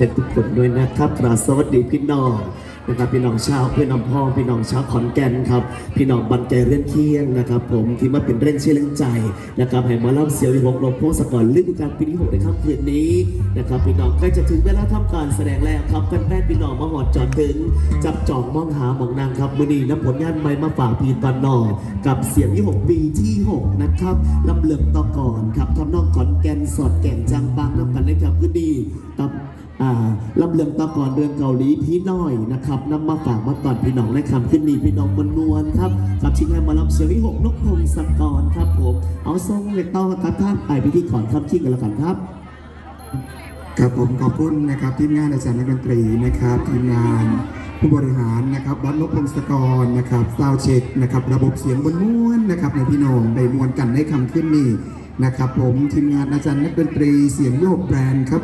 เป็นทุกคนด้วยนะครับกราบสวัสดีพี่น้องนะครับพี่น้องชาวพี่น้องพ่อพี่น้องชาวขอนแก่นครับพี่น้องบันใจเรื่องเคียงนะครับ ผมที่มาเป็นเรื่องเชื่อเรื่องใจนะครับให้มาเล่าเสียววิหกลมโพสก่อนฤดูกาลปีที่หกในค่ำคืนนี้นะครับพี่น้องใกล้จะถึงเวลาทำการแสดงแล้วครับแฟนๆพี่น้องมาหอดจอดถึง จับจองมองหาหมองนางครับมือนีน้ำผลงานใหม่มาฝากพี่ตอนนอกับเสียงที่หกปีที่หกนะครับลำเลืองต่อก่อนครับทำนองขอนแก่นสอดแก่นจังบางน้ำกันเลยครับคือดีกับ เลืองตะกอนเรื่องเกาหลีพี่น้อยนะครับนำมาฝากมาตอนพี่น้องในคำขึ้นนี้พี่น้องมนนวลครับกับชิงให้มาลำเสียงวิหกนกพงศกรครับผมเอาทรงเล็กต่อครับท่านไปพิธีขอนคำชิงกันแล้วกันครับครับผมขอบคุณนะครับทีมงานอาจารย์นักดนตรีนะครับทีมงานผู้บริหารนะครับวัดนพพงศกรนะครับซาวเช็คนะครับระบบเสียงบนม้วนนะครับในพี่น้องได้มวนกันได้คำขึ้นนี่นะครับผมทีมงานอาจารย์นักดนตรีเสียงโยกแบรนด์ครับ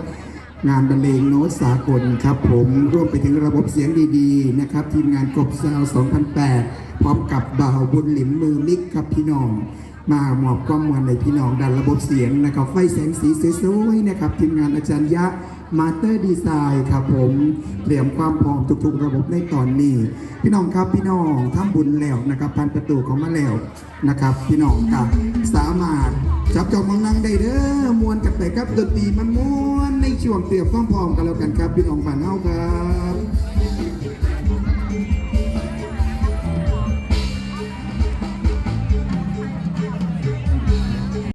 งานบรรเลงโน้ตสากลครับผมร่วมไปถึงระบบเสียงดีๆนะครับ ทีมงานกบซาว 2008 พร้อมกับบ่าวบุญหลิมมือมิกครับพี่น้อง มามอบความมวลในพี่น้องดันระบบเสียงนะครับ ไฟแสงสีสวยๆนะครับ ทีมงานอาจารย์ยะมาสเตอร์ดีไซน์ครับผมเตรียมความพร้อมทุกๆ ระบบในตอนนี้ พี่น้องครับพี่น้องทำบุญแล้วนะครับพันประตูของมาแล้วนะครับ พี่น้องกับสามารถ จับจองมองนั่งได้เด้อมวนกันไปครับดนตรีมันมวนในช่วงเตรียมความพร้อมกันแล้วกันครับพี่น้องบ้านเฮาครับ